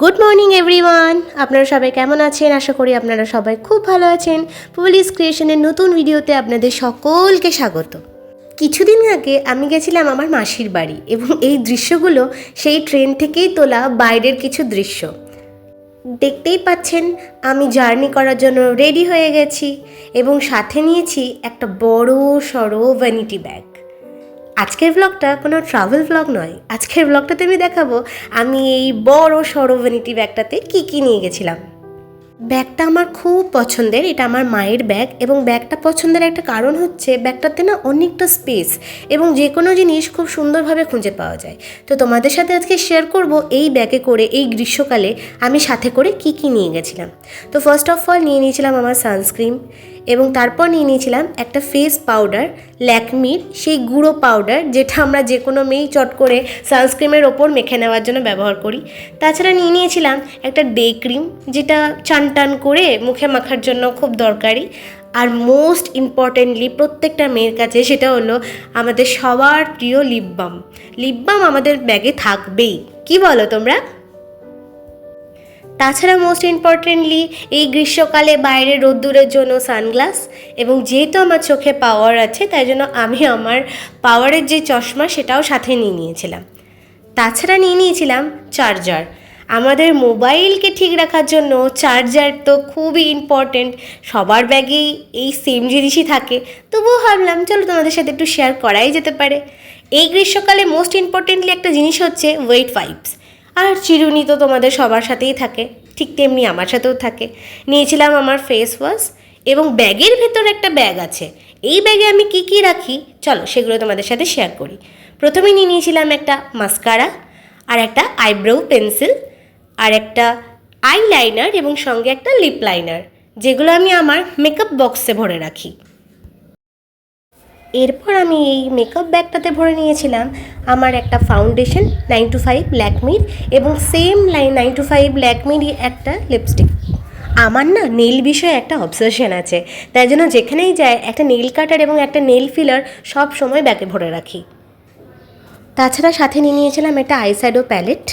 Good morning everyone আপনারা সবাই কেমন আছেন? আশা করি আপনারা সবাই খুব ভালো আছেন। পুলিশ ক্রিয়েশনের নতুন ভিডিওতে আপনাদের সকলকে স্বাগত। কিছুদিন আগে আমি গেছিলাম আমার মাসির বাড়ি এবং এই দৃশ্যগুলো সেই ট্রেন থেকেই তোলা বাইরের কিছু দৃশ্য। দেখতেই পাচ্ছেন, আমি জার্নি করার জন্য রেডি হয়ে গেছি এবং সাথে নিয়েছি একটা বড় সড়ো ভ্যানিটি ব্যাগ আজকের ব্লগটা কোনো ট্রাভেল ব্লগ নয়। আজকের ব্লগটাতে আমি দেখাবো, আমি এই বড় সড়ো ভ্যানিটি ব্যাগটাতে কী কী নিয়ে গেছিলাম। ব্যাগটা আমার খুব পছন্দের, এটা আমার মায়ের ব্যাগ এবং ব্যাগটা পছন্দের একটা কারণ হচ্ছে ব্যাগটাতে না অনেকটা স্পেস এবং যে কোনো জিনিস খুব সুন্দরভাবে খুঁজে পাওয়া যায়। তো তোমাদের সাথে আজকে শেয়ার করব এই ব্যাগে করে, এই গ্রীষ্মকালে আমি সাথে করে কি কি নিয়ে গেছিলাম। তো ফার্স্ট অফ অল নিয়ে নিয়েছিলাম আমার সানস্ক্রিন এবং তারপর নিয়ে নিয়েছিলাম একটা ফেস পাউডার ল্যাকমির, সেই গুঁড়ো পাউডার যেটা আমরা যে কোনো মেয়েই চট করে সানস্ক্রিমের ওপর মেখে নেওয়ার জন্য ব্যবহার করি। তাছাড়া নিয়ে নিয়েছিলাম একটা ডে ক্রিম যেটা চান টান করে মুখে মাখার জন্য খুব দরকারি। আর মোস্ট ইম্পর্টেন্টলি প্রত্যেকটা মেয়ের কাছে সেটা হলো আমাদের সবার প্রিয় লিপ বাম লিপ বাম আমাদের ব্যাগে থাকবেই। কি বলো তোমরা? তাছাড়া মোস্ট ইম্পর্টেন্টলি এই গ্রীষ্মকালে বাইরে রোদ্দুরের জন্য সানগ্লাস এবং যেহেতু আমার চোখে পাওয়ার আছে, তাই জন্য আমি আমার পাওয়ারের যে চশমা সেটাও সাথে নিয়ে নিয়েছিলাম। তাছাড়া নিয়ে নিয়েছিলাম চার্জার আমাদের মোবাইলকে ঠিক রাখার জন্য চার্জার তো খুবই ইম্পর্টেন্ট সবার ব্যাগেই এই সেম জিনিসই থাকে। তবুও ভাবলাম, চলো তোমাদের সাথে একটু শেয়ার করাই যেতে পারে। এই গ্রীষ্মকালে মোস্ট ইম্পর্টেন্টলি একটা জিনিস হচ্ছে ওয়েট ওয়াইপস আর চিরুনি তো তোমাদের সবার সাথেই থাকে, ঠিক তেমনি আমার সাথেও থাকে। নিয়েছিলাম আমার ফেস ওয়াশ এবং ব্যাগের ভেতর একটা ব্যাগ আছে। এই ব্যাগে আমি কি কি রাখি? চলো সেগুলো তোমাদের সাথে শেয়ার করি। প্রথমে নিয়ে নিয়েছিলাম একটা মাস্কারা আর একটা আইব্রো পেন্সিল আর একটা আইলাইনার এবং সঙ্গে একটা লিপ লাইনার যেগুলো আমি আমার মেকআপ বক্সে ভরে রাখি। এরপর আমি এই মেকআপ ব্যাগটাতে ভরে নিয়েছিলাম আমার একটা ফাউন্ডেশন নাইন টু ফাইভ ল্যাকমির এবং same line nine two five ল্যাকমিরই একটা লিপস্টিক আমার না নেল বিষয়ে একটা অবসেশন আছে, তাই জন্য যেখানেই যায় একটা নেল কাটার এবং একটা নেল ফিলার সব সময় ব্যাগে ভরে রাখি। তাছাড়া সাথে নিয়ে নিয়েছিলাম একটা আইস্যাডো প্যালেট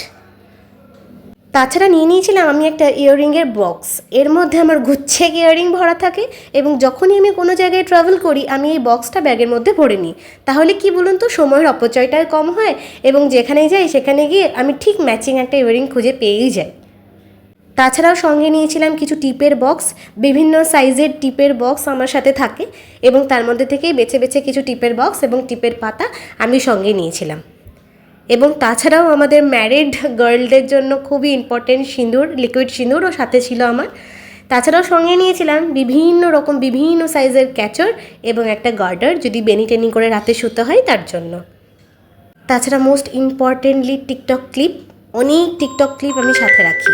তাছাড়া নিয়ে নিয়েছিলাম আমি একটা ইয়াররিংয়ের বক্স এর মধ্যে আমার গুচ্ছে ইয়াররিং ভরা থাকে এবং যখনই আমি কোনো জায়গায় ট্রাভেল করি, আমি এই বক্সটা ব্যাগের মধ্যে ভরে নিই। তাহলে কি বলুন তো, সময়ের অপচয়টাও কম হয় এবং যেখানেই যাই, সেখানে গিয়ে আমি ঠিক ম্যাচিং একটা ইয়াররিং খুঁজে পেয়েই যাই। তাছাড়াও সঙ্গে নিয়েছিলাম কিছু টিপের বক্স বিভিন্ন সাইজের টিপের বক্স আমার সাথে থাকে এবং তার মধ্যে থেকেই বেছে বেছে কিছু টিপের বক্স এবং টিপের পাতা আমি সঙ্গে নিয়েছিলাম। এবং তাছাড়াও আমাদের ম্যারিড গার্লদের জন্য খুবই ইম্পর্টেন্ট সিঁদুর লিকুইড সিঁদুরও সাথে ছিল আমার। তাছাড়াও সঙ্গে নিয়েছিলাম বিভিন্ন রকম, বিভিন্ন সাইজের ক্যাচর এবং একটা গার্ডার যদি বেনি টেনি করে রাতে শুতে হয় তার জন্য। তাছাড়া মোস্ট ইম্পর্টেন্টলি টিকটক ক্লিপ অনেক টিকটক ক্লিপ আমি সাথে রাখি।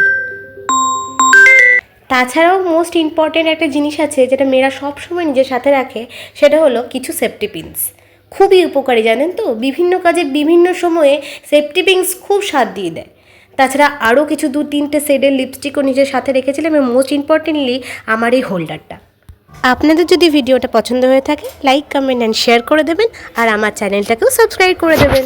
তাছাড়াও মোস্ট ইম্পর্টেন্ট একটা জিনিস আছে যেটা মেয়েরা সবসময় নিজের সাথে রাখে, সেটা হলো কিছু সেফটি পিনস খুবই উপকারী, জানেন তো? বিভিন্ন কাজে বিভিন্ন সময়ে সেফটি পিংস খুব সাথ দিয়ে দেয়। তাছাড়া আরও কিছু দু তিনটে শেডের লিপস্টিকও নিজের সাথে রেখেছিলাম এবং মোস্ট ইম্পর্টেন্টলি আমার এই হোল্ডারটা আপনাদের যদি ভিডিওটা পছন্দ হয়ে থাকে লাইক কমেন্ট অ্যান্ড শেয়ার করে দেবেন আর আমার চ্যানেলটাকেও সাবস্ক্রাইব করে দেবেন।